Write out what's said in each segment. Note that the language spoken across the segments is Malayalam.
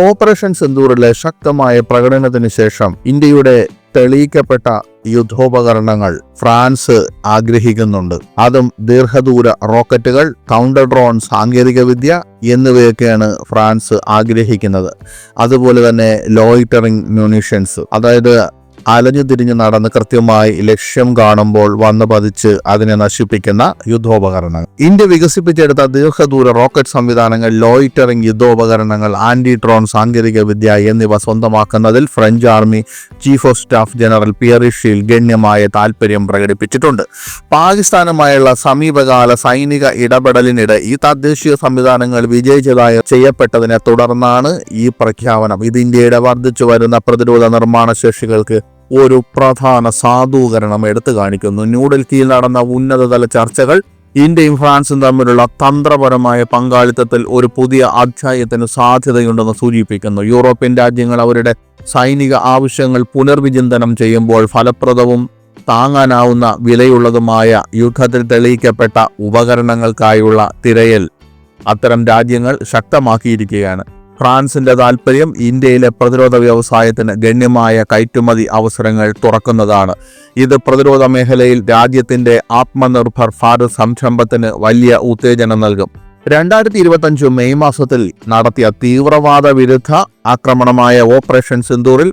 ഓപ്പറേഷൻ സിന്ദൂറിലെ ശക്തമായ പ്രകടനത്തിന് ശേഷം ഇന്ത്യയുടെ തെളിയിക്കപ്പെട്ട യുദ്ധോപകരണങ്ങൾ ഫ്രാൻസ് ആഗ്രഹിക്കുന്നുണ്ട്. അതും ദീർഘദൂര റോക്കറ്റുകൾ കൗണ്ടർ ഡ്രോൺ സാങ്കേതികവിദ്യ എന്നിവയൊക്കെയാണ് ഫ്രാൻസ് ആഗ്രഹിക്കുന്നത്. അതുപോലെ തന്നെ ലോയിറ്ററിംഗ് മ്യൂണിഷൻസ് അതായത് അലഞ്ഞു തിരിഞ്ഞ് നടന്ന് കൃത്യമായി ലക്ഷ്യം കാണുമ്പോൾ വന്നു പതിച്ച് അതിനെ നശിപ്പിക്കുന്ന യുദ്ധോപകരണങ്ങൾ. ഇന്ത്യ വികസിപ്പിച്ചെടുത്ത ദീർഘദൂര റോക്കറ്റ് സംവിധാനങ്ങൾ ലോയിറ്ററിംഗ് യുദ്ധോപകരണങ്ങൾ ആന്റി ഡ്രോൺ സാങ്കേതിക വിദ്യ എന്നിവ സ്വന്തമാക്കുന്നതിൽ French army chief of staff general Pierre Schill ഗണ്യമായ താൽപര്യം പ്രകടിപ്പിച്ചിട്ടുണ്ട്. പാകിസ്ഥാനുമായുള്ള സമീപകാല സൈനിക ഇടപെടലിനിടെ ഈ തദ്ദേശീയ സംവിധാനങ്ങൾ വിജയിച്ചതായി ചെയ്യപ്പെട്ടതിനെ തുടർന്നാണ് ഈ പ്രഖ്യാപനം. ഇത് ഇന്ത്യയുടെ വർദ്ധിച്ചു വരുന്ന പ്രതിരോധ നിർമ്മാണ ശേഷികൾക്ക് ഒരു പ്രധാന സാധൂകരണം എടുത്തു കാണിക്കുന്നു. ന്യൂഡൽഹിയിൽ നടന്ന ഉന്നതതല ചർച്ചകൾ ഇന്ത്യയും ഫ്രാൻസും തമ്മിലുള്ള തന്ത്രപരമായ പങ്കാളിത്തത്തിൽ ഒരു പുതിയ അധ്യായത്തിന് സാധ്യതയുണ്ടെന്ന് സൂചിപ്പിക്കുന്നു. യൂറോപ്യൻ രാജ്യങ്ങൾ അവരുടെ സൈനിക ആവശ്യങ്ങൾ പുനർവിചിന്തനം ചെയ്യുമ്പോൾ ഫലപ്രദവും താങ്ങാനാവുന്ന വിലയുള്ളതുമായ യുദ്ധത്തിൽ തെളിയിക്കപ്പെട്ട ഉപകരണങ്ങൾക്കായുള്ള തിരയൽ അത്തരം രാജ്യങ്ങൾ ശക്തമാക്കിയിരിക്കുകയാണ്. ഫ്രാൻസിന്റെ താൽപ്പര്യം ഇന്ത്യയിലെ പ്രതിരോധ വ്യവസായത്തിന് ഗണ്യമായ കയറ്റുമതി അവസരങ്ങൾ തുറക്കുന്നതാണ്. ഇത് പ്രതിരോധ മേഖലയിൽ രാജ്യത്തിന്റെ ആത്മനിർഭർ ഭാരത് സംരംഭത്തിന് വലിയ ഉത്തേജനം നൽകും. രണ്ടായിരത്തി ഇരുപത്തഞ്ച് മെയ് മാസത്തിൽ നടത്തിയ തീവ്രവാദ വിരുദ്ധ ആക്രമണമായ ഓപ്പറേഷൻ സിന്ദൂറിൽ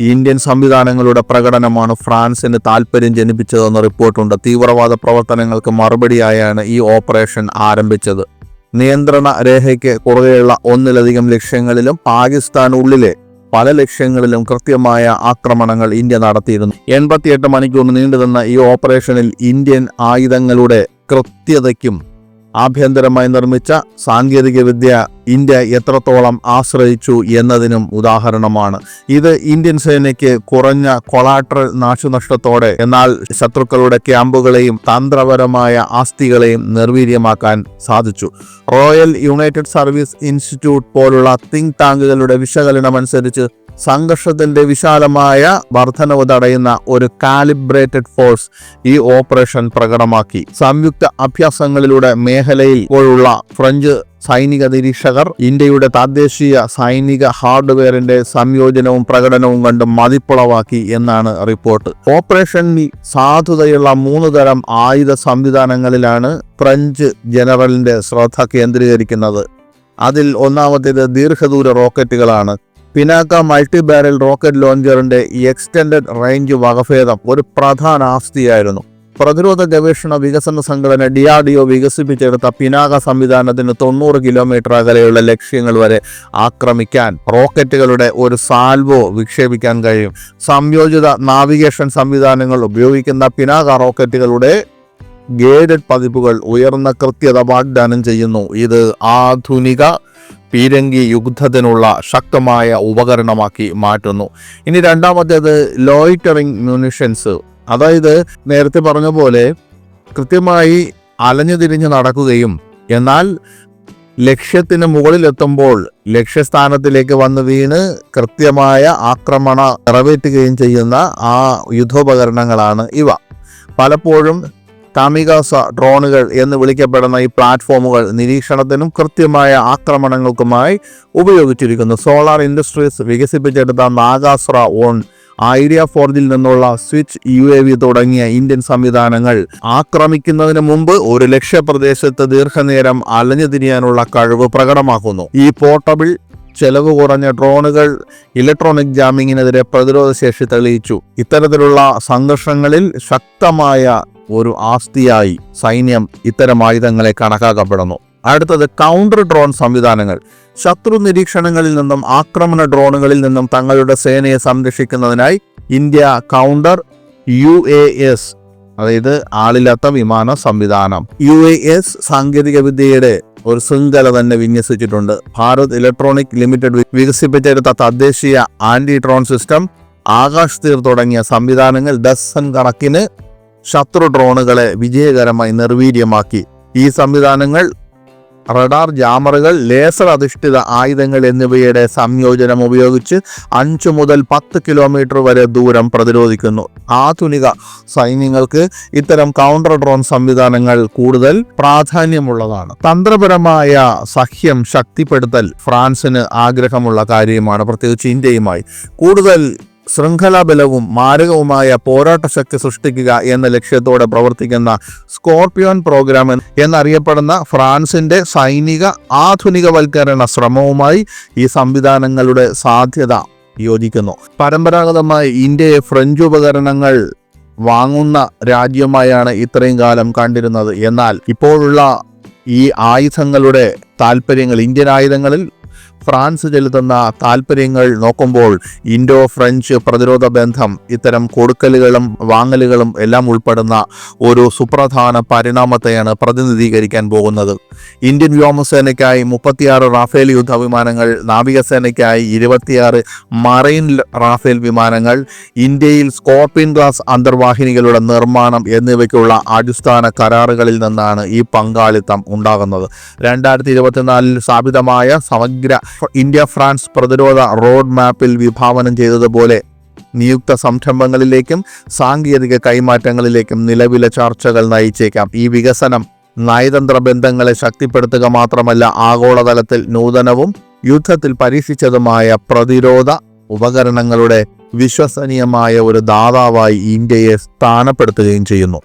ഇന്ത്യൻ സംവിധാനങ്ങളുടെ പ്രകടനമാണ് ഫ്രാൻസിന് താൽപ്പര്യം ജനിപ്പിച്ചതെന്ന് റിപ്പോർട്ടുണ്ട്. തീവ്രവാദ പ്രവർത്തനങ്ങൾക്ക് മറുപടിയായാണ് ഈ ഓപ്പറേഷൻ ആരംഭിച്ചത്. നിയന്ത്രണ രേഖയ്ക്ക് കുറുകെയുള്ള ഒന്നിലധികം ലക്ഷ്യങ്ങളിലും പാകിസ്ഥാൻ ഉള്ളിലെ പല ലക്ഷ്യങ്ങളിലും കൃത്യമായ ആക്രമണങ്ങൾ ഇന്ത്യ നടത്തിയിരുന്നു. എൺപത്തിയെട്ട് മണിക്കൂർ നീണ്ടുനിന്ന ഈ ഓപ്പറേഷനിൽ ഇന്ത്യൻ ആയുധങ്ങളുടെ കൃത്യതയ്ക്കും ആഭ്യന്തരമായി നിർമ്മിച്ച സാങ്കേതികവിദ്യ ഇന്ത്യ എത്രത്തോളം ആശ്രയിച്ചു എന്നതിനും ഉദാഹരണമാണ്. ഇത് ഇന്ത്യൻ സേനയ്ക്ക് കുറഞ്ഞ കൊളാട്രൽ നാശനഷ്ടത്തോടെ എന്നാൽ ശത്രുക്കളുടെ ക്യാമ്പുകളെയും തന്ത്രപരമായ ആസ്തികളെയും നിർവീര്യമാക്കാൻ സാധിച്ചു. റോയൽ യുണൈറ്റഡ് സർവീസ് ഇൻസ്റ്റിറ്റ്യൂട്ട് പോലുള്ള തിങ്ക് ടാങ്കുകളുടെ വിശകലനമനുസരിച്ച് സംഘർഷത്തിന്റെ വിശാലമായ വർധനവ് തടയുന്ന ഒരു കാലിബ്രേറ്റഡ് ഫോഴ്സ് ഈ ഓപ്പറേഷൻ പ്രകടമാക്കി. സംയുക്ത അഭ്യാസങ്ങളിലൂടെ മേഖലയിൽ ഇപ്പോഴുള്ള ഫ്രഞ്ച് സൈനിക നിരീക്ഷകർ ഇന്ത്യയുടെ തദ്ദേശീയ സൈനിക ഹാർഡ്വെയറിന്റെ സംയോജനവും പ്രകടനവും കണ്ട് മതിപ്പുളവാക്കി എന്നാണ് റിപ്പോർട്ട്. ഓപ്പറേഷനിൽ സാധുതയുള്ള മൂന്ന് തരം ആയുധ സംവിധാനങ്ങളിലാണ് ഫ്രഞ്ച് ജനറലിന്റെ ശ്രദ്ധ കേന്ദ്രീകരിക്കുന്നത്. അതിൽ ഒന്നാമത്തേത് ദീർഘദൂര റോക്കറ്റുകളാണ്. പിനാക്ക മൾട്ടി ബാരൽ റോക്കറ്റ് ലോഞ്ചറിന്റെ എക്സ്റ്റൻഡഡ് റേഞ്ച് വകഭേദം ഒരു പ്രധാന ആസ്തിയായിരുന്നു. പ്രതിരോധ ഗവേഷണ വികസന സംഘടന ഡി ആർ ഡി ഒ വികസിപ്പിച്ചെടുത്ത പിനാക സംവിധാനത്തിന് തൊണ്ണൂറ് കിലോമീറ്റർ അകലെയുള്ള ലക്ഷ്യങ്ങൾ വരെ ആക്രമിക്കാൻ റോക്കറ്റുകളുടെ ഒരു സാൽവോ വിക്ഷേപിക്കാൻ കഴിയും. സംയോജിത നാവിഗേഷൻ സംവിധാനങ്ങൾ ഉപയോഗിക്കുന്ന പിനാക റോക്കറ്റുകളുടെ ഗേഡഡ് പതിപ്പുകൾ ഉയർന്ന കൃത്യത വാഗ്ദാനം ചെയ്യുന്നു. ഇത് ആധുനിക പീരങ്കി യുദ്ധത്തിനുള്ള ശക്തമായ ഉപകരണമാക്കി മാറ്റുന്നു. ഇനി രണ്ടാമത്തേത് ലോയിറ്ററിംഗ് മ്യൂണിഷൻസ്. അതായത് നേരത്തെ പറഞ്ഞ പോലെ കൃത്യമായി അലഞ്ഞു തിരിഞ്ഞ് നടക്കുകയും എന്നാൽ ലക്ഷ്യത്തിന് മുകളിലെത്തുമ്പോൾ ലക്ഷ്യസ്ഥാനത്തിലേക്ക് വന്ന് വീണ് കൃത്യമായ ആക്രമണ നിറവേറ്റുകയും ചെയ്യുന്ന ആ യുദ്ധോപകരണങ്ങളാണ് ഇവ. പലപ്പോഴും കാമികാസ ഡ്രോണുകൾ എന്ന് വിളിക്കപ്പെടുന്ന ഈ പ്ലാറ്റ്ഫോമുകൾ നിരീക്ഷണത്തിനും കൃത്യമായ ആക്രമണങ്ങൾക്കുമായി ഉപയോഗിച്ചിരിക്കുന്നു. സോളാർ ഇൻഡസ്ട്രീസ് വികസിപ്പിച്ചെടുത്ത നാഗാസ്ര ഓൺ ഐഡിയ ഫോർജിൽ നിന്നുള്ള സ്വിച്ച് യു എ വി തുടങ്ങിയ ഇന്ത്യൻ സംവിധാനങ്ങൾ ആക്രമിക്കുന്നതിന് മുമ്പ് ഒരു ലക്ഷ്യപ്രദേശത്ത് ദീർഘനേരം അലഞ്ഞു തിരിയാനുള്ള കഴിവ് പ്രകടമാക്കുന്നു. ഈ പോർട്ടബിൾ ചെലവ് കുറഞ്ഞ ഡ്രോണുകൾ ഇലക്ട്രോണിക് ജാമിങ്ങിനെതിരെ പ്രതിരോധ ശേഷി തെളിയിച്ചു. ഇത്തരത്തിലുള്ള സംഘർഷങ്ങളിൽ ശക്തമായ ഒരു ആസ്തിയായി സൈന്യം ഇത്തരം ആയുധങ്ങളെ കണക്കാക്കപ്പെടുന്നു. അടുത്തത് കൗണ്ടർ ഡ്രോൺ സംവിധാനങ്ങൾ. ശത്രു നിരീക്ഷണങ്ങളിൽ നിന്നും ആക്രമണ ഡ്രോണുകളിൽ നിന്നും തങ്ങളുടെ സേനയെ സംരക്ഷിക്കുന്നതിനായി India counter U A S അതായത് ആളില്ലാത്ത വിമാന സംവിധാനം. യു എ എസ് സാങ്കേതിക വിദ്യയുടെ ഒരു ശൃംഖല തന്നെ വിന്യസിച്ചിട്ടുണ്ട്. ഭാരത് ഇലക്ട്രോണിക് ലിമിറ്റഡ് വികസിപ്പിച്ചെടുത്ത തദ്ദേശീയ ആന്റി ഡ്രോൺ സിസ്റ്റം ആകാശ് തീർ തുടങ്ങിയ സംവിധാനങ്ങൾ ഡസൻ കണക്കിന് ശത്രു ഡ്രോണുകളെ വിജയകരമായി നിർവീര്യമാക്കി. ഈ സംവിധാനങ്ങൾ റഡാർ ജാമറുകൾ ലേസർ അധിഷ്ഠിത ആയുധങ്ങൾ എന്നിവയുടെ സംയോജനം ഉപയോഗിച്ച് അഞ്ചു മുതൽ പത്ത് കിലോമീറ്റർ വരെ ദൂരം പ്രതിരോധിക്കുന്നു. ആധുനിക സൈന്യങ്ങൾക്ക് ഇത്തരം കൗണ്ടർ ഡ്രോൺ സംവിധാനങ്ങൾ കൂടുതൽ പ്രാധാന്യമുള്ളതാണ്. തന്ത്രപരമായ സഖ്യം ശക്തിപ്പെടുത്തൽ ഫ്രാൻസിന് ആഗ്രഹമുള്ള കാര്യമാണ്. പ്രത്യേകിച്ച് ഇന്ത്യയുമായി. കൂടുതൽ ശൃംഖലാബലവും മാരകവുമായ പോരാട്ട ശക്തി സൃഷ്ടിക്കുക എന്ന ലക്ഷ്യത്തോടെ പ്രവർത്തിക്കുന്ന സ്കോർപിയോൻ പ്രോഗ്രാം എന്നറിയപ്പെടുന്ന ഫ്രാൻസിന്റെ സൈനിക ആധുനികവൽക്കരണ ശ്രമവുമായി ഈ സംവിധാനങ്ങളുടെ സാധ്യത യോജിക്കുന്നു. പരമ്പരാഗതമായി ഇന്ത്യയെ ഫ്രഞ്ച് ഉപകരണങ്ങൾ വാങ്ങുന്ന രാജ്യമായാണ് ഇത്രയും കാലം കണ്ടിരുന്നത്. എന്നാൽ ഇപ്പോഴുള്ള ഈ ആയുധങ്ങളുടെ താല്പര്യങ്ങൾ ഇന്ത്യൻ ആയുധങ്ങളിൽ ഫ്രാൻസ് ചെലുത്തുന്ന താല്പര്യങ്ങൾ നോക്കുമ്പോൾ ഇൻഡോ ഫ്രഞ്ച് പ്രതിരോധ ബന്ധം ഇത്തരം കൊടുക്കലുകളും വാങ്ങലുകളും എല്ലാം ഉൾപ്പെടുന്ന ഒരു സുപ്രധാന പരിണാമത്തെയാണ് പ്രതിനിധീകരിക്കാൻ പോകുന്നത്. ഇന്ത്യൻ വ്യോമസേനയ്ക്കായി മുപ്പത്തിയാറ് റാഫേൽ യുദ്ധ വിമാനങ്ങൾ നാവികസേനയ്ക്കായി ഇരുപത്തിയാറ് മറൈൻ റാഫേൽ വിമാനങ്ങൾ ഇന്ത്യയിൽ സ്കോർപിൻ ക്ലാസ് അന്തർവാഹിനികളുടെ നിർമ്മാണം എന്നിവയ്ക്കുള്ള അടിസ്ഥാന കരാറുകളിൽ നിന്നാണ് ഈ പങ്കാളിത്തം ഉണ്ടാകുന്നത്. രണ്ടായിരത്തി ഇരുപത്തിനാലിൽ സ്ഥാപിതമായ സമഗ്ര ഇന്ത്യ ഫ്രാൻസ് പ്രതിരോധ റോഡ് മാപ്പിൽ വിഭാവനം ചെയ്തതുപോലെ നിയുക്ത സംരംഭങ്ങളിലേക്കും സാങ്കേതിക കൈമാറ്റങ്ങളിലേക്കും നിലവിലെ ചർച്ചകൾ നയിച്ചേക്കാം. ഈ വികസനം നയതന്ത്ര ബന്ധങ്ങളെ ശക്തിപ്പെടുത്തുക മാത്രമല്ല ആഗോളതലത്തിൽ നൂതനവും യുദ്ധത്തിൽ പരീക്ഷിച്ചതുമായ പ്രതിരോധ ഉപകരണങ്ങളുടെ വിശ്വസനീയമായ ഒരു ദാതാവായി ഇന്ത്യയെ സ്ഥാനപ്പെടുത്തുകയും ചെയ്യുന്നു.